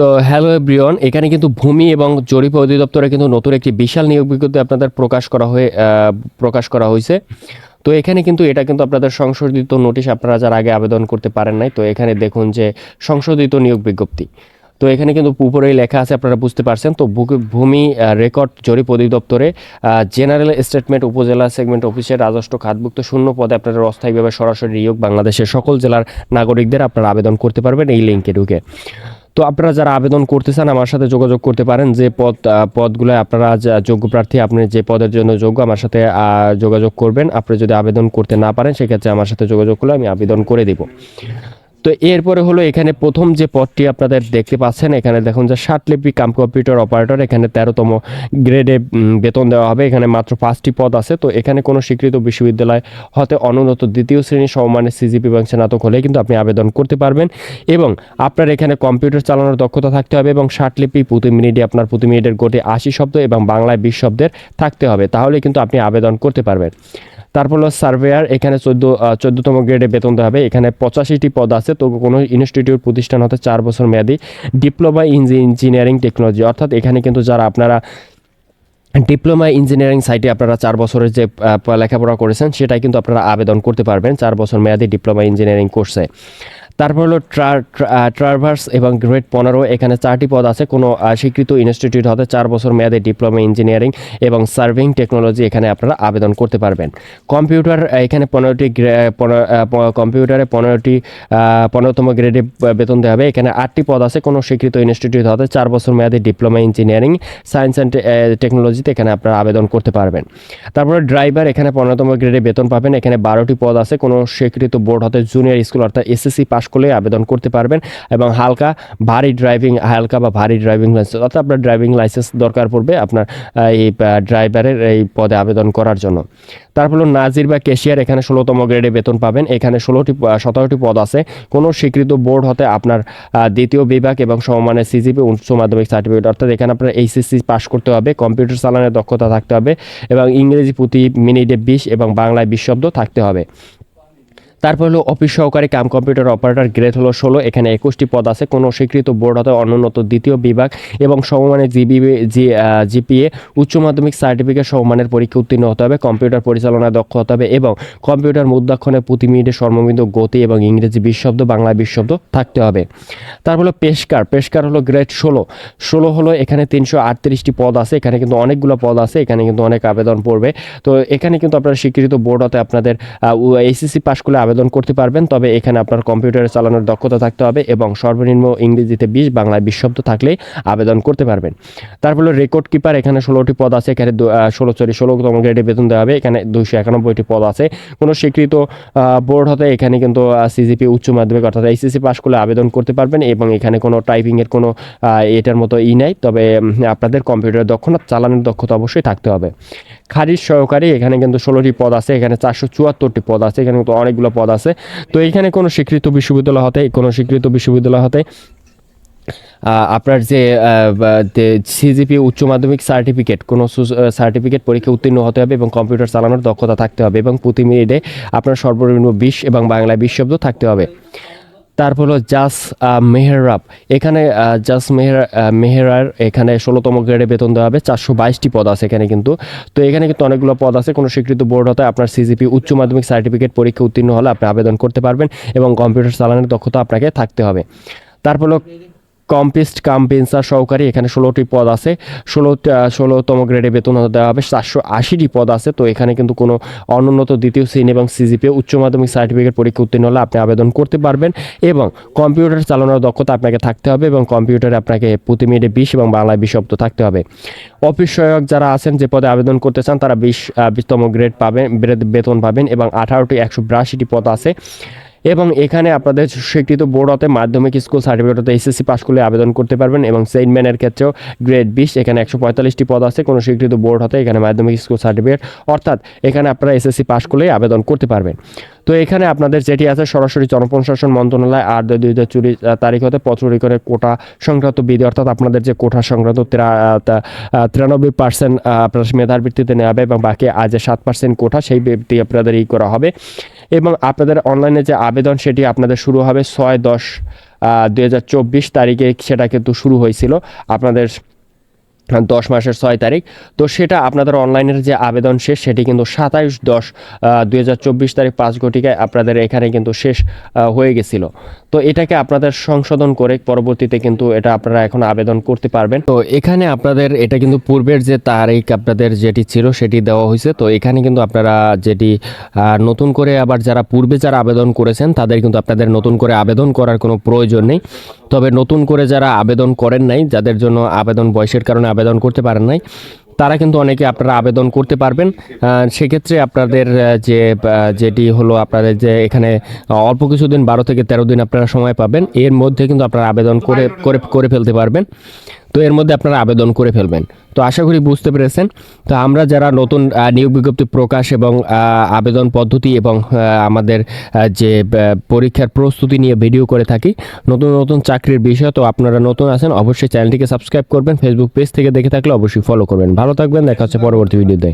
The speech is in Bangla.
তো হ্যালো এভরিওয়ান এখানে কিন্তু ভূমি এবং জরিপ অধিদপ্তরে কিন্তু নতুন একটি বিশাল নিয়োগ বিজ্ঞপ্তি আপনাদের প্রকাশ করা হয়ে প্রকাশ করা হয়েছে। তো এখানে কিন্তু এটা কিন্তু আপনাদের সংশোধিত নোটিশ আপনারা যার আগে আবেদন করতে পারেন নাই, তো এখানে দেখুন যে সংশোধিত নিয়োগ বিজ্ঞপ্তি। তো এখানে কিন্তু উপরেই লেখা আছে, আপনারা বুঝতে পারছেন। তো ভূমি রেকর্ড জরিপ অধিদপ্তরে জেনারেল স্টেটমেন্ট উপজেলা সেগমেন্ট অফিসের রাজস্ব খাতভুক্ত শূন্য পদে আপনারা অস্থায়ীভাবে সরাসরি নিয়োগ বাংলাদেশের সকল জেলার নাগরিকদের আপনারা আবেদন করতে পারবেন এই লিঙ্কে ঢুকে। তো আপনারা যারা আবেদন করতে চান আমার সাথে যোগাযোগ করতে পারেন। যে পদ পদগুলো আপনারা যোগ্য প্রার্থী, আপনি যে পদের জন্য যোগ্য, আমার সাথে যোগাযোগ করবেন। আপনি যদি আবেদন করতে না পারেন, সেক্ষেত্রে আমার সাথে যোগাযোগ করলে আমি আবেদন করে দিব। তো এরপরে হলো এখানে প্রথম যে পদটি আপনাদের দেখতে পাচ্ছেন, এখানে দেখুন যে ষাটলিপি কাম কম্পিউটার অপারেটর, এখানে তেরোতম গ্রেডে বেতন দেওয়া হবে। এখানে মাত্র পাঁচটি পদ আছে। তো এখানে কোনো স্বীকৃত বিশ্ববিদ্যালয় হতে অনুন্নত দ্বিতীয় শ্রেণি সমমানের সিজিপি এবং স্নাতক হলে কিন্তু আপনি আবেদন করতে পারবেন এবং আপনার এখানে কম্পিউটার চালানোর দক্ষতা থাকতে হবে এবং ষাটলিপি প্রতি মিনিটে আপনার প্রতি মিনিটের গতি আশি শব্দ এবং বাংলায় বিশ শব্দের থাকতে হবে। তাহলে কিন্তু আপনি আবেদন করতে পারবেন। তারপর হলো সার্ভেয়ার, এখানে চোদ্দ চোদ্দতম গ্রেডে বেতন দেওয়া হবে। এখানে পঁচাশিটি পদ আছে। তো কোনো ইনস্টিটিউট প্রতিষ্ঠান হতে চার বছর মেয়াদি ডিপ্লোমা ইঞ্জিনিয়ারিং টেকনোলজি অর্থাৎ এখানে কিন্তু যারা আপনারা ডিপ্লোমা ইঞ্জিনিয়ারিং সাইটে আপনারা চার বছরের যে লেখাপড়া করেছেন, সেটাই কিন্তু আপনারা আবেদন করতে পারবেন চার বছর মেয়াদি ডিপ্লোমা ইঞ্জিনিয়ারিং কোর্সে তারপর হলো ট্রাভার্স এবং গ্রেড পনেরো। এখানে চারটি পদ আছে। কোনো স্বীকৃত ইনস্টিটিউট হতে চার বছর মেয়াদে ডিপ্লোমা ইঞ্জিনিয়ারিং এবং সার্ভিং টেকনোলজি এখানে আপনারা আবেদন করতে পারবেন। কম্পিউটার এখানে পনেরোটি কম্পিউটারে পনেরোটি পনেরোতম গ্রেডে বেতন দেওয়া হবে। এখানে আটটি পদ আছে। কোনো স্বীকৃত ইনস্টিটিউট হতে চার বছর মেয়াদে ডিপ্লোমা ইঞ্জিনিয়ারিং, সায়েন্স অ্যান্ড টেকনোলজিতে এখানে আপনারা আবেদন করতে পারবেন। তারপরে ড্রাইভার, এখানে পনেরোতম গ্রেডে বেতন পাবেন। এখানে বারোটি পদ আছে। কোনো স্বীকৃত বোর্ড হতে জুনিয়র স্কুল অর্থাৎ এসএসসি পাস করলে আবেদন করতে পারবেন এবং হালকা ভারী ড্রাইভিং, হালকা বা ভারী ড্রাইভিং লাইসেন্স অর্থাৎ আপনার ড্রাইভিং লাইসেন্স দরকার পড়বে আপনার এই ড্রাইভারের এই পদে আবেদন করার জন্য। তারপর নাজির বা ক্যাশিয়ার এখানে ষোলোতম গ্রেডে বেতন পাবেন। এখানে ষোলোটি সতেরোটি পদ আছে। কোনো স্বীকৃত বোর্ড হতে আপনার দ্বিতীয় বিভাগ এবং সমমানের সিজিপি উচ্চ মাধ্যমিক সার্টিফিকেট অর্থাৎ এখানে আপনার এইচএসসি পাস করতে হবে কম্পিউটার চালানোর দক্ষতা থাকতে হবে এবং ইংরেজি প্রতি মিনিটে বিশ এবং বাংলায় বিশ শব্দ থাকতে হবে। তারপর হলো অফিস সহকারী কাম কম্পিউটার অপারেটর গ্রেড হলো ষোলো। এখানে একুশটি পদ আছে। কোনো স্বীকৃত বোর্ড হতে অনুন্নত দ্বিতীয় বিভাগ এবং সমমানের জিবি জি জিপিএ, উচ্চ মাধ্যমিক সার্টিফিকেট সমমানের পরীক্ষা উত্তীর্ণ হতে হবে। কম্পিউটার পরিচালনায় দক্ষ হতে হবে এবং কম্পিউটার মুদ্রাক্ষণে প্রতি মিনিটে সর্ববিন্দু গতি এবং ইংরেজি বিশ শব্দ বাংলা বিশ শব্দ থাকতে হবে। তারপর হলো পেশকার। পেশকার হলো গ্রেড ষোলো। ষোলো হলো এখানে তিনশো আটত্রিশটি পদ আছে। এখানে কিন্তু অনেকগুলো পদ আছে। এখানে কিন্তু অনেক আবেদন পড়বে। তো এখানে কিন্তু আপনারা স্বীকৃত বোর্ড হতে আপনাদের এইচএসসি পাস করলে আবেদন করতে পারবেন, তবে এখানে আপনার কম্পিউটারে চালানোর দক্ষতা থাকতে হবে এবং সর্বনিম্ন ইংরেজিতে বিশ, বাংলায় বিশ শব্দ থাকলেই আবেদন করতে পারবেন। তারপর রেকর্ড কিপার এখানে ষোলোটি পদ আছে, এখানে ষোলো চল্লিশ ষোলোতম গ্রেডে বেতন দেওয়া হবে, এখানে দুইশো একানব্বইটি পদ আছে। কোনো স্বীকৃত বোর্ড হতে এখানে কিন্তু সিজিপি উচ্চ মাধ্যমিক অর্থাৎ এইচএসসি পাস করলে আবেদন করতে পারবেন এবং এখানে কোনো টাইপিংয়ের কোনো এটার মতো ই নাই, তবে আপনাদের কম্পিউটার দক্ষতা, চালানোর দক্ষতা অবশ্যই থাকতে হবে। খারিজ সহকারী এখানে কিন্তু ষোলোটি পদ আছে, এখানে চারশো চুয়াত্তরটি পদ আছে, এখানে কিন্তু অনেকগুলো পদ আছে। তো এখানে কোনো স্বীকৃত বিশ্ববিদ্যালয় হতে, কোনো স্বীকৃত বিশ্ববিদ্যালয় হতে আপনার যে সিজিপি উচ্চ মাধ্যমিক সার্টিফিকেট কোনো সার্টিফিকেট পরীক্ষা উত্তীর্ণ হতে হবে এবং কম্পিউটার চালানোর দক্ষতা থাকতে হবে এবং প্রতি মিনিটে আপনার সর্বনিম্ন বিশ এবং বাংলায় বিশ শব্দ থাকতে হবে। তারপর হলো জাস মেহরাব। এখানে জাস, মেহরা মেহরার এখানে ষোলোতম গ্রেডে বেতন দেওয়া হবে। চারশো বাইশটি পদ আছে এখানে কিন্তু। তো এখানে কিন্তু অনেকগুলো পদ আছে। কোনো স্বীকৃত বোর্ড হতে আপনার সিজিপি উচ্চ মাধ্যমিক সার্টিফিকেট পরীক্ষা উত্তীর্ণ হলে আপনি আবেদন করতে পারবেন এবং কম্পিউটার চালানোর দক্ষতা আপনাকে থাকতে হবে। তারপর কম্পিস্ট কাম্পেন্সার সহকারী, এখানে ষোলোটি পদ আছে। ষোলো ষোলোতম গ্রেডে বেতন দেওয়া হবে, চারশো আশিটি পদ আছে। তো এখানে কিন্তু কোনো অনুন্নত দ্বিতীয় শ্রেণি এবং সিজিপি উচ্চ মাধ্যমিক সার্টিফিকেট পরীক্ষা উত্তীর্ণ হলে আপনি আবেদন করতে পারবেন এবং কম্পিউটার চালানোর দক্ষতা আপনাকে থাকতে হবে এবং কম্পিউটারে আপনাকে প্রতি মিনিটে বিশ এবং বাংলায় বিশ শব্দ থাকতে হবে। অফিস সহায়ক যারা আছেন, যে পদে আবেদন করতে চান, তারা বিশ বিশতম গ্রেড পাবেন, বেতন পাবেন এবং আঠারোটি একশো বিরাশিটি পদ আছে। এবং এখানে আপনাদের স্বীকৃত বোর্ড হতে মাধ্যমিক স্কুল সার্টিফিকেট হতে এসএসসি পাস করলে আবেদন করতে পারবেন এবং সেইনম্যানের ক্ষেত্রেও গ্রেড বিশ, এখানে একশো পঁয়তাল্লিশটি পদ আছে, কোনো স্বীকৃত বোর্ড হতে এখানে মাধ্যমিক স্কুল সার্টিফিকেট অর্থাৎ এখানে আপনারা এসএসসি পাস করলেই আবেদন করতে পারবেন। তো এখানে আপনাদের যেটি আছে, সরাসরি জনপ্রশাসন মন্ত্রণালয় আট দুই দুই হাজার চল্লিশ তারিখ হতে পত্রিকরে কোটা সংক্রান্ত বিধি, অর্থাৎ আপনাদের যে কোটা সংক্রান্ত তিরানব্বই পার্সেন্ট আপনার মেধার ভিত্তিতে নেওয়া হবে এবং বাকি আজ সাত পার্সেন্ট কোটা, সেই ভিত্তি আপনাদের ই করা হবে। এবং আপনাদের অনলাইনে যে আবেদন, সেটি আপনাদের শুরু হবে ছয় দশ দুই তারিখে সেটা কিন্তু শুরু হয়েছিল। আপনাদের দশ মাসের ছয় তারিখ। তো সেটা আপনাদের অনলাইনের যে আবেদন শেষ, সেটি কিন্তু সাতাইশ দশ দুই তারিখ পাঁচ ঘটিকায় আপনাদের এখানে কিন্তু শেষ হয়ে গেছিল। তো এটাকে আপনাদের সংশোধন করে পরবর্তীতে কিন্তু এটা আপনারা এখন আবেদন করতে পারবেন। তো এখানে আপনাদের, এটা কিন্তু পূর্বের যে তারিখ আপনাদের যেটি ছিল, সেটি দেওয়া হয়েছে। তো এখানে কিন্তু আপনারা যেটি নতুন করে আবার যারা পূর্বে যারা আবেদন করেছেন, তাদের কিন্তু আপনাদের নতুন করে আবেদন করার কোনো প্রয়োজন নেই। তবে নতুন করে যারা আবেদন করেন নাই, যাদের জন্য আবেদন বয়সের কারণে আবেদন করতে পারেন নাই। তারা কিন্তু অনেকে আপনারা আবেদন করতে পারবেন। সেক্ষেত্রে আপনাদের যে যেটি হলো আপনাদের যে, এখানে অল্প কিছুদিন, বারো থেকে তেরো দিন আপনারা সময় পাবেন। এর মধ্যে কিন্তু আপনারা আবেদন করে করে ফেলতে পারবেন। তো এর মধ্যে আপনারা আবেদন করে ফেলবেন। তো আশা করি বুঝতে পেরেছেন। তো আমরা যারা নতুন নিয়োগ বিজ্ঞপ্তি প্রকাশ এবং আবেদন পদ্ধতি এবং আমাদের যে পরীক্ষার প্রস্তুতি নিয়ে ভিডিও করে থাকি, নতুন নতুন চাকরির বিষয়, তো আপনারা নতুন আছেন, অবশ্যই চ্যানেলটিকে সাবস্ক্রাইব করবেন। ফেসবুক পেজ থেকে দেখে থাকলে অবশ্যই ফলো করবেন। ভালো থাকবেন, দেখা হচ্ছে পরবর্তী ভিডিওতে।